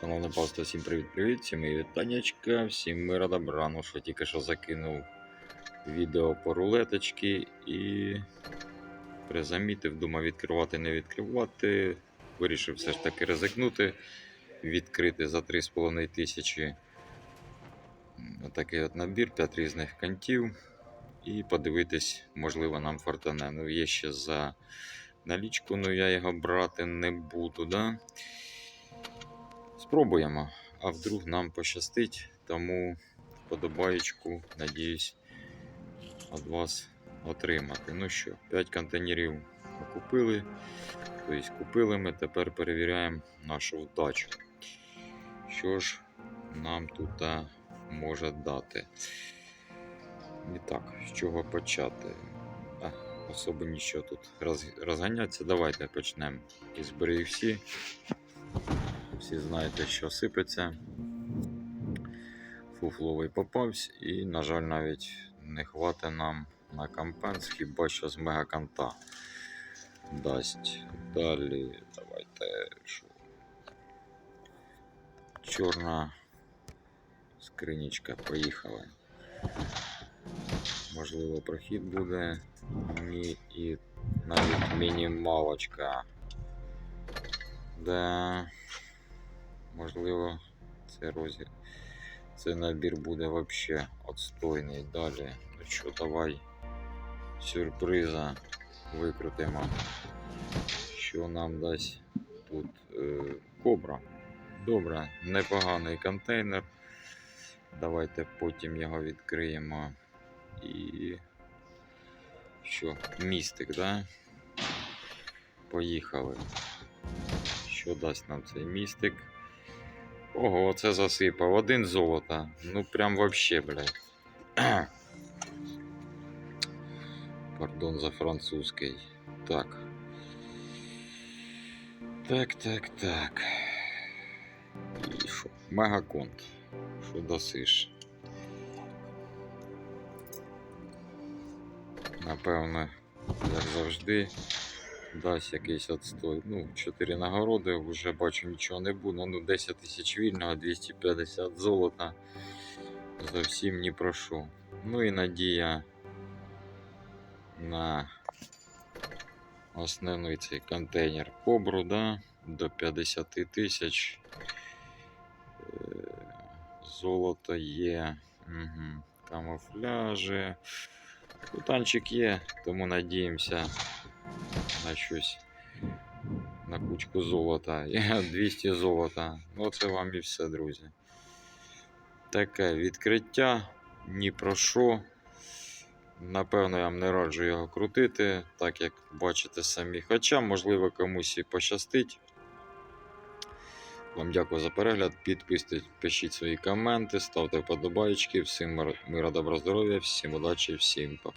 Шановне паство, всім привіт-привіт, всім мої вітаннячка, всім мира добра. Ну що тільки що закинув відео по рулеточки і призамітив, думав відкривати, не відкривати. Вирішив все ж таки ризикнути, відкрити за 3,5 тисячі отакий от набір, 5 різних кантів. І подивитись, можливо, нам фортане. Ну, є ще за налічку, ну я його брати не буду, да? Спробуємо, а вдруг нам пощастить, тому вподобаєчку, надіюсь, від вас отримати. Ну що, 5 контейнерів купили, тобто купили ми, тепер перевіряємо нашу вдачу. Що ж нам тут може дати? І так, з чого почати? А, особо нічого тут роз, розганятися. Давайте почнемо із всі. Всі знаєте, що сипеться. Фуфловий попався і, на жаль, навіть не хватить нам на компенс, хіба що з мегаканта дасть. Далі давайте що. Чорна скринічка, поїхали. Можливо, прохід буде. Ні, і навіть мінімалочка. Да. Можливо, це розі... Цей набір буде вообще отстойний. Далі. Ну що, давай сюрприза викрутимо. Що нам дасть тут е, кобра. Добре, непоганий контейнер. Давайте потім його відкриємо. І що? Містик, да? Поїхали. Що дасть нам цей містик? Ого, це засипав. Один золото. Ну прям вообще, блядь. Пардон за французький. Так. Так, так, так. І що? Мегаконт. Що досиш? Напевно, як завжди, дасть якийсь отстой. Ну, 4 нагороди, вже бачу нічого не буде. Ну, 10 тисяч вільного, 250 золота. Зовсім ні про що. Ну і надія на основний цей контейнер кобру, да, до 50 тисяч. Е, Золото є. Угу. Камуфляжі. Кутанчик є, тому надіємося на щось. На кучку золота. Я 200 золота. Оце вам і все, друзі. Таке відкриття. Ні про що. Напевно, я вам не раджу його крутити, так як бачите самі. Хоча, можливо, комусь і пощастить. Вам дякую за перегляд. Підписуйтесь, пишіть свої коменти, ставте вподобайки. Всім мира, добра, здоров'я, всім удачі, всім па-па.